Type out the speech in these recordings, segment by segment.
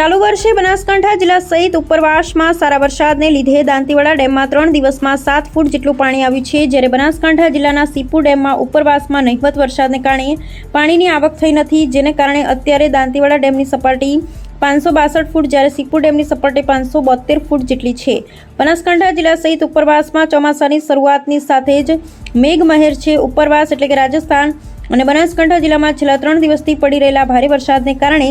ચાલુ વર્ષે બનાસકાંઠા જિલ્લા સહિત ઉપરવાસમાં સારા વરસાદને લીધે દાંતીવાડા ડેમમાં ત્રણ દિવસમાં સાત ફૂટ જેટલું પાણી આવ્યું છે. જ્યારે બનાસકાંઠા જિલ્લાના સીપુ ડેમમાં ઉપરવાસમાં નહિવત વરસાદને કારણે પાણીની આવક થઈ નથી, જેને કારણે અત્યારે દાંતીવાડા ડેમની સપાટી પાંચસો બાસઠ ફૂટ, જ્યારે સીપુ ડેમની સપાટી પાંચસો બોતેર ફૂટ જેટલી છે. બનાસકાંઠા જિલ્લા સહિત ઉપરવાસમાં ચોમાસાની શરૂઆતની સાથે જ મેઘમહેર છે. ઉપરવાસ એટલે કે રાજસ્થાન અને બનાસકાંઠા જિલ્લામાં છેલ્લા ત્રણ દિવસથી પડી રહેલા ભારે વરસાદને કારણે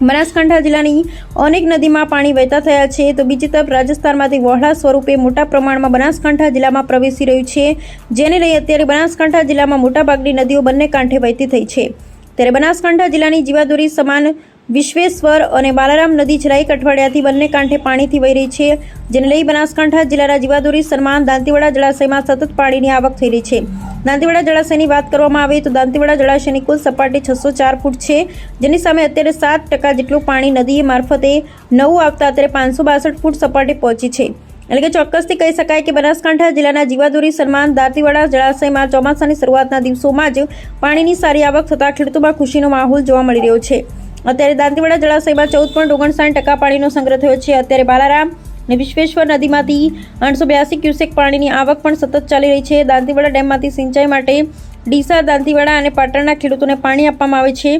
બનાસકાંઠા જિલ્લાની અનેક નદીમાં પાણી વહેતા થયા છે. તો બીજી તરફ રાજસ્થાનમાંથી વહોળા સ્વરૂપે મોટા પ્રમાણમાં બનાસકાંઠા જિલ્લામાં પ્રવેશી રહ્યું છે. જેને લઈ અત્યારે બનાસકાંઠા જિલ્લામાં મોટાભાગની નદીઓ બંને કાંઠે વહેતી થઈ છે. ત્યારે બનાસકાંઠા જિલ્લાની જીવાદોરી સમાન વિશ્વેશ્વર અને બાલારામ નદી છેલ્લા એક અઠવાડિયાથી બંને કાંઠે પાણીથી વહી રહી છે, જેને લઈ બનાસકાંઠા જિલ્લાના જીવાદોરી, સન્માન, દાંતીવાડા જળાશયમાં સતત પાણીની આવક થઈ રહી છે. દાંતીવાડા જળાશયની વાત કરવામાં આવે તો દાંતીવાડા જળાશયની કુલ સપાટી છસો ચાર ફૂટ છે, જેની સામે અત્યારે સાત ટકા જેટલું પાણી નદી મારફતે નવું આવતા અત્યારે પાંચસો બાસઠ ફૂટ સપાટી પહોંચી છે. એટલે કે ચોક્કસથી કહી શકાય કે બનાસકાંઠા જિલ્લાના જીવાદોરી, સન્માન, દાંતીવાડા જળાશયમાં ચોમાસાની શરૂઆતના દિવસોમાં જ પાણીની સારી આવક થતાં ખેડૂતોમાં ખુશીનો માહોલ જોવા મળી રહ્યો છે. અત્યારે દાંતીવાડા જળાશયમાં ચૌદ પોઈન્ટ ઓગણસાઠ ટકા પાણીનો સંગ્રહ થયો છે. અત્યારે બાલારામ અને વિશ્વેશ્વર નદીમાંથી આઠસો બ્યાસી ક્યુસેક પાણીની આવક પણ સતત ચાલી રહી છે. દાંતીવાડા ડેમમાંથી સિંચાઈ માટે ડીસા, દાંતીવાડા અને પાટણના ખેડૂતોને પાણી આપવામાં આવે છે.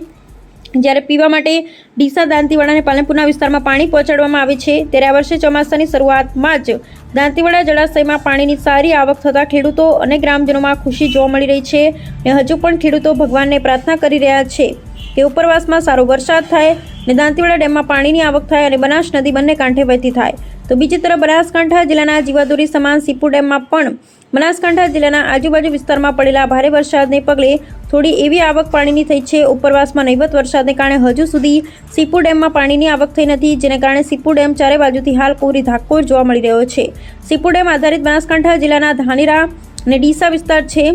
જ્યારે પીવા માટે ડીસા, દાંતીવાડા અને પાલનપુરના વિસ્તારમાં પાણી પહોંચાડવામાં આવે છે. ત્યારે આ વર્ષે ચોમાસાની શરૂઆતમાં જ દાંતીવાડા જળાશયમાં પાણીની સારી આવક થતાં ખેડૂતો અને ગ્રામજનોમાં ખુશી જોવા મળી રહી છે. અને હજુ પણ ખેડૂતો ભગવાનને પ્રાર્થના કરી રહ્યા છે. કે ઉપરવાસમાં સારો વરસાદ થાય અને દાંતીવાડા ડેમમાં પાણીની આવક થાય અને બનાસ નદી બંને કાંઠે વહેતી થાય. તો બીજી તરફ બનાસકાંઠા જિલ્લાના જીવાદોરી સમાન સીપુ ડેમમાં પણ બનાસકાંઠા જિલ્લાના આજુબાજુ વિસ્તારમાં પડેલા ભારે વરસાદને પગલે થોડી એવી આવક પાણીની થઈ છે. ઉપરવાસમાં નહીવત વરસાદને કારણે હજુ સુધી સીપુ ડેમમાં પાણીની આવક થઈ નથી, જેને કારણે સીપુ ડેમ ચારે બાજુથી હાલ કોરી ધાકોર જોવા મળી રહ્યો છે. સીપુ ડેમ આધારિત બનાસકાંઠા જિલ્લાના ધાનેરા અને ડીસા વિસ્તાર છે.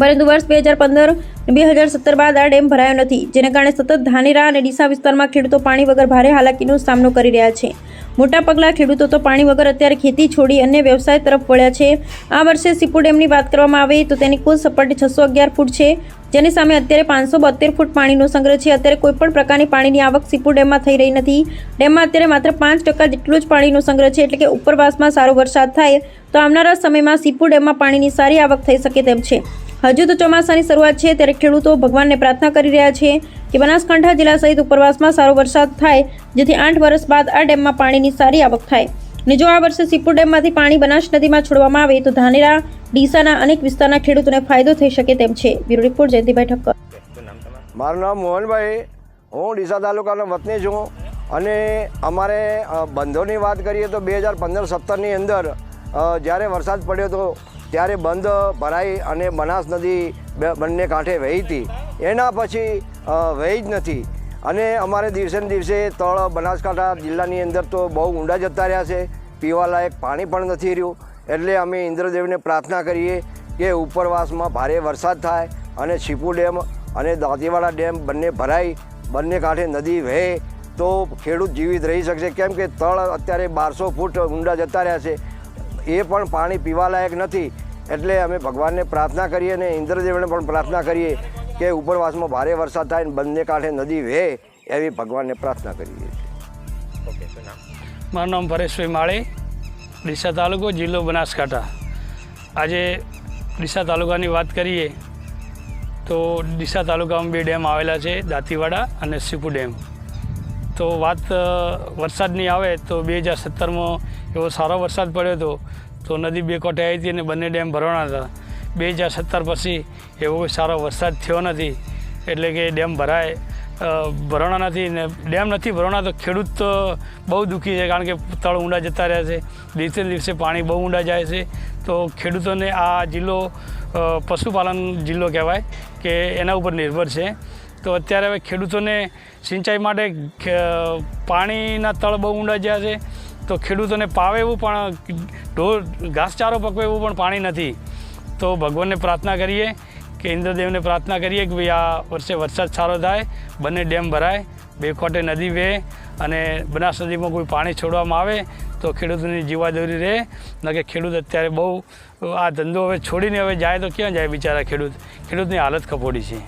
પરંતુ વર્ષ બે હજાર પંદર બે હજાર સત્તર બાદ આ ડેમ ભરાયો નથી, જેને કારણે સતત ધાનેરા અને ડીસા વિસ્તારમાં ખેડૂતો પાણી વગર ભારે હાલાકીનો સામનો કરી રહ્યા છે. મોટા પગલાં ખેડૂતો તો પાણી વગર અત્યારે ખેતી છોડી અન્ય વ્યવસાય તરફ વળ્યા છે. આ વર્ષે સીપુ ડેમની વાત કરવામાં આવે તો તેની કુલ સપાટી છસો અગિયાર ફૂટ છે, જેની સામે અત્યારે પાંચસો બોતેર ફૂટ પાણીનો સંગ્રહ છે. અત્યારે કોઈપણ પ્રકારની પાણીની આવક સીપુ ડેમમાં થઈ રહી નથી. ડેમમાં અત્યારે માત્ર પાંચ ટકા જેટલું જ પાણીનો સંગ્રહ છે, એટલે કે ઉપરવાસમાં સારો વરસાદ થાય તો આવનારા સમયમાં સીપુ ડેમમાં પાણીની સારી આવક થઈ શકે તેમ છે. હજુ તો ચોમાસાની શરૂઆત છે, ત્યારે ખેડૂતો ભગવાનને પ્રાર્થના કરી રહ્યા છે કે બનાસકાંઠા જિલ્લા સહિત ઉપરવાસમાં સારો વરસાદ થાય, જેથી આઠ વર્ષ બાદ આ ડેમમાં પાણીની સારી આવક થાય. ને જો આ વર્ષે સીપુર ડેમમાંથી પાણી બનાસ નદીમાં છોડવામાં આવે, તો ધાનેરા, ડીસાના અનેક વિસ્તારના ખેડૂતોને ફાયદો થઈ શકે તેમ છે. Bureau report, Jayantibhai Thakkar. મારું નામ મોહનભાઈ, હું ડીસા તાલુકાનો વતની છું અને અમારે બંધોની વાત કરીએ તો બે હજાર પંદર સત્તરની અંદર જ્યારે વરસાદ પડ્યો હતો ત્યારે બંધ ભરાઈ અને બનાસ નદી બંને કાંઠે વહી હતી. એના પછી વહી જ નથી. અને અમારે દિવસે દિવસે તળ બનાસકાંઠા જિલ્લાની અંદર તો બહુ ઊંડા જતા રહ્યા છે. પીવાલાયક પાણી પણ નથી રહ્યું. એટલે અમે ઇન્દ્રદેવને પ્રાર્થના કરીએ કે ઉપરવાસમાં ભારે વરસાદ થાય અને છીપુ ડેમ અને દાંતીવાડા ડેમ બંને ભરાઈ, બંને કાંઠે નદી વહે તો ખેડૂત જીવિત રહી શકશે. કેમ કે તળ અત્યારે બારસો ફૂટ ઊંડા જતા રહ્યા છે. એ પણ પાણી પીવાલાયક નથી. એટલે અમે ભગવાનને પ્રાર્થના કરીએ અને ઇન્દ્રદેવને પણ પ્રાર્થના કરીએ કે ઉપરવાસમાં ભારે વરસાદ થાય અને બંને કાંઠે નદી વહે એવી ભગવાનને પ્રાર્થના કરીએ છીએ. મારું નામ પરેશભાઈ માળી ડીસા તાલુકો જિલ્લો બનાસકાંઠા. આજે ડીસા તાલુકાની વાત કરીએ તો ડીસા તાલુકામાં બે ડેમ આવેલા છે દાંતીવાડા અને સીપુ ડેમ. તો વાત વરસાદની આવે તો બે હજાર સત્તરમાં એવો સારો વરસાદ પડ્યો હતો. તો નદી બે કોઠે આવી હતી અને બંને ડેમ ભરવાના હતા. બે હજાર સત્તર પછી એવો સારો વરસાદ થયો નથી. એટલે કે ડેમ ભરાય ભરવાના નથી ને ડેમ નથી ભરવાના તો ખેડૂત તો બહુ દુઃખી છે કારણ કે તળ ઊંડા જતા રહ્યા છે. દિવસે દિવસે પાણી બહુ ઊંડા જાય છે. તો ખેડૂતોને આ જિલ્લો પશુપાલન જિલ્લો કહેવાય કે એના ઉપર નિર્ભર છે. તો અત્યારે હવે ખેડૂતોને સિંચાઈ માટે પાણીના તળ બહુ ઊંડા ગયા છે. તો ખેડૂતોને પાવે એવું પણ ઢોર, ઘાસચારો પકવે એવું પણ પાણી નથી. તો ભગવાનને પ્રાર્થના કરીએ કે ઇન્દ્રદેવને પ્રાર્થના કરીએ કે ભાઈ આ વર્ષે વરસાદ સારો થાય, બંને ડેમ ભરાય, બે ખોટે નદી વહે અને બનાસ નદીમાં કોઈ પાણી છોડવામાં આવે તો ખેડૂતોની જીવાદોરી રહે. ન કે ખેડૂત અત્યારે બહુ આ ધંધો હવે છોડીને હવે જાય તો ક્યાં જાય બિચારા ખેડૂત? ખેડૂતની હાલત ખપોડી છે.